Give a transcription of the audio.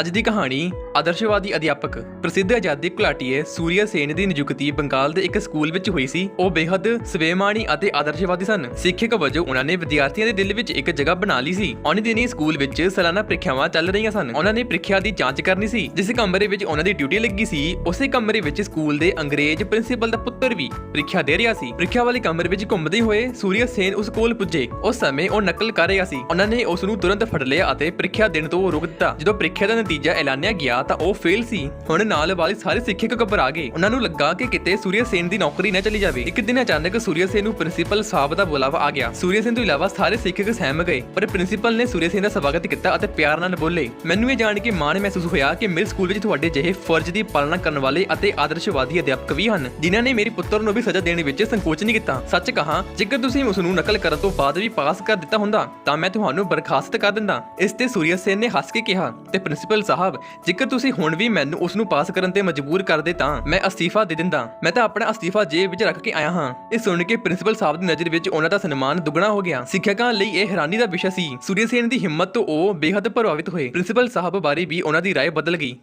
ਅੱਜ ਦੀ ਕਹਾਣੀ ਆਦਰਸ਼ਵਾਦੀ ਅਧਿਆਪਕ ਪ੍ਰਸਿੱਧ ਆਜ਼ਾਦੀ ਘੁਲਾਟੀਏ ਸੂਰਿਆ ਸੇਨ ਦੀ ਨਿਯੁਕਤੀ ਬੰਗਾਲ ਦੇ ਇੱਕ ਸਕੂਲ ਵਿੱਚ ਹੋਈ ਸੀ। ਉਹ ਬੇਹੱਦ ਸਵੈਮਾਨੀ ਅਤੇ ਆਦਰਸ਼ਵਾਦੀ ਸਨ। ਸਿੱਖਿਅਕ ਵਜੋਂ ਉਹਨਾਂ ਨੇ ਵਿਦਿਆਰਥੀਆਂ ਦੇ ਦਿਲ ਵਿੱਚ ਇੱਕ ਜਗ੍ਹਾ ਬਣਾ ਲਈ ਸੀ। ਉਹਨਾਂ ਦਿਨੀ ਸਕੂਲ ਵਿੱਚ ਸਾਲਾਨਾ ਪ੍ਰੀਖਿਆਵਾਂ ਚੱਲ ਰਹੀਆਂ ਸਨ। ਉਹਨਾਂ ਨੇ ਪ੍ਰੀਖਿਆ ਦੀ ਜਾਂਚ ਕਰਨੀ ਸੀ, ਜਿਸ ਕਮਰੇ ਵਿੱਚ ਉਹਨਾਂ ਦੀ ਡਿਊਟੀ ਲੱਗੀ ਸੀ। ਉਸੇ ਕਮਰੇ ਵਿੱਚ ਸਕੂਲ ਦੇ ਅੰਗਰੇਜ਼ ਪ੍ਰਿੰਸੀਪਲ ਦਾ ਪੁੱਤਰ ਵੀ ਪ੍ਰੀਖਿਆ ਦੇ ਰਿਹਾ ਸੀ। ਪ੍ਰੀਖਿਆ ਵਾਲੇ ਕਮਰੇ ਵਿੱਚ ਘੁੰਮਦੇ ਹੋਏ ਸੂਰਿਆ ਸੇਨ ਉਸ ਕੋਲ ਪੁੱਜੇ। ਉਸ ਸਮੇਂ ਉਹ ਨਕਲ ਕਰ ਰਿਹਾ ਸੀ। ਉਹਨਾਂ ਨੇ ਉਸ ਨੂੰ ਤੁਰੰਤ ਫੜ ਲਿਆ ਅਤੇ ਪ੍ਰੀਖਿਆ ਦੇਣ ਤੋਂ ਰੋਕ ਦਿੱਤਾ। ਜਦੋਂ ਪ੍ਰੀਖਿਆ ਦਾ ਨਤੀਜਾ ਐਲਾਨਿਆ ਗਿਆ ਤਾਂ ਉਹ ਫੇਲ ਸੀ। ਹੁਣ ਨਾਲ ਵਾਲੇ ਸਾਰੇ ਸਿੱਖਿਅਕ ਘਬਰਾ ਗਏ। ਉਹਨਾਂ ਨੂੰ ਲੱਗਾ ਕਿ ਕਿਤੇ ਸੂਰਿਆ ਸੇਨ ਦੀ ਨੌਕਰੀ ਨਾ ਚਲੀ ਜਾਵੇ। ਇੱਕ ਦਿਨ ਅਚਾਨਕ ਸੂਰਿਆ ਸੇਨ ਨੂੰ ਪ੍ਰਿੰਸੀਪਲ ਸਾਹਿਬ ਦਾ ਬੁਲਾਵਾ ਆ ਗਿਆ। ਸੂਰਿਆ ਸੇਨ ਤੋਂ ਇਲਾਵਾ ਸਾਰੇ ਸਿੱਖਿਅਕ ਸਹਿਮ ਗਏ, ਪਰ ਪ੍ਰਿੰਸੀਪਲ ਨੇ ਸੂਰਿਆ ਸੇਨ ਦਾ ਸਵਾਗਤ ਕੀਤਾ ਅਤੇ ਪਿਆਰ ਨਾਲ ਬੋਲੇ। ਮੈਨੂੰ ਇਹ ਜਾਣ ਕੇ ਮਾਣ ਮਹਿਸੂਸ ਹੋਇਆ ਕਿ ਮੇਰੇ ਸਕੂਲ ਵਿੱਚ ਤੁਹਾਡੇ ਜਿਹੇ ਫਰਜ਼ ਦੀ ਪਾਲਣਾ ਕਰਨ ਵਾਲੇ ਅਤੇ ਆਦਰਸ਼ਵਾਦੀ ਅਧਿਆਪਕ ਵੀ ਹਨ, ਜਿਨ੍ਹਾਂ ਨੇ ਮੇਰੇ ਪੁੱਤਰ ਨੂੰ ਵੀ ਸਜ਼ਾ ਦੇਣ ਵਿੱਚ ਸੰਕੋਚ ਨਹੀਂ ਕੀਤਾ। ਸੱਚ ਕਹਾ, ਜੇਕਰ ਤੁਸੀਂ ਉਸ ਨੂੰ ਨਕਲ ਕਰਨ ਤੋਂ ਬਾਅਦ ਵੀ ਪਾਸ ਕਰ ਦਿੱਤਾ ਹੁੰਦਾ, ਤਾਂ ਮੈਂ ਤੁਹਾਨੂੰ ਬਰਖਾਸਤ ਕਰ ਦਿੰਦਾ। ਇਸ ਤੇ ਸੂਰਿਆ ਸੇਨ ਨੇ ਹੱਸ ਕੇ ਕਿਹਾ ਤੇ ਪ੍ਰਿੰਸੀਪਲ ਸਾਹਿਬ ਜੇਕਰ ਤੁਸੀਂ ਹੁਣ ਵੀ ਮੈਨੂੰ ਉਸ ਨੂੰ ਪਾਸ ਕਰਨ ਤੇ ਮਜਬੂਰ ਕਰਦੇ ਤਾਂ ਮੈਂ ਅਸਤੀਫਾ ਦੇ ਦਿੰਦਾ ਮੈਂ ਤਾਂ ਆਪਣਾ ਅਸਤੀਫਾ ਜੇਬ ਵਿੱਚ ਰੱਖ ਕੇ ਆਇਆ ਹਾਂ ਇਹ ਸੁਣ ਕੇ ਪ੍ਰਿੰਸੀਪਲ ਸਾਹਿਬ ਦੀ ਨਜ਼ਰ ਵਿੱਚ ਉਹਨਾਂ ਦਾ ਸਨਮਾਨ ਦੁੱਗਣਾ ਹੋ ਗਿਆ ਸਿੱਖਿਅਕਾਂ ਲਈ ਇਹ ਹੈਰਾਨੀ ਦਾ ਵਿਸ਼ਾ ਸੀ ਸੂਰਿਆ ਸੇਨ ਦੀ ਹਿੰਮਤ ਤੋਂ ਉਹ ਬੇਹੱਦ ਪ੍ਰਭਾਵਿਤ ਹੋਏ ਪ੍ਰਿੰਸੀਪਲ ਸਾਹਿਬ ਬਾਰੇ ਵੀ ਉਹਨਾਂ ਦੀ رائے ਬਦਲ ਗਈ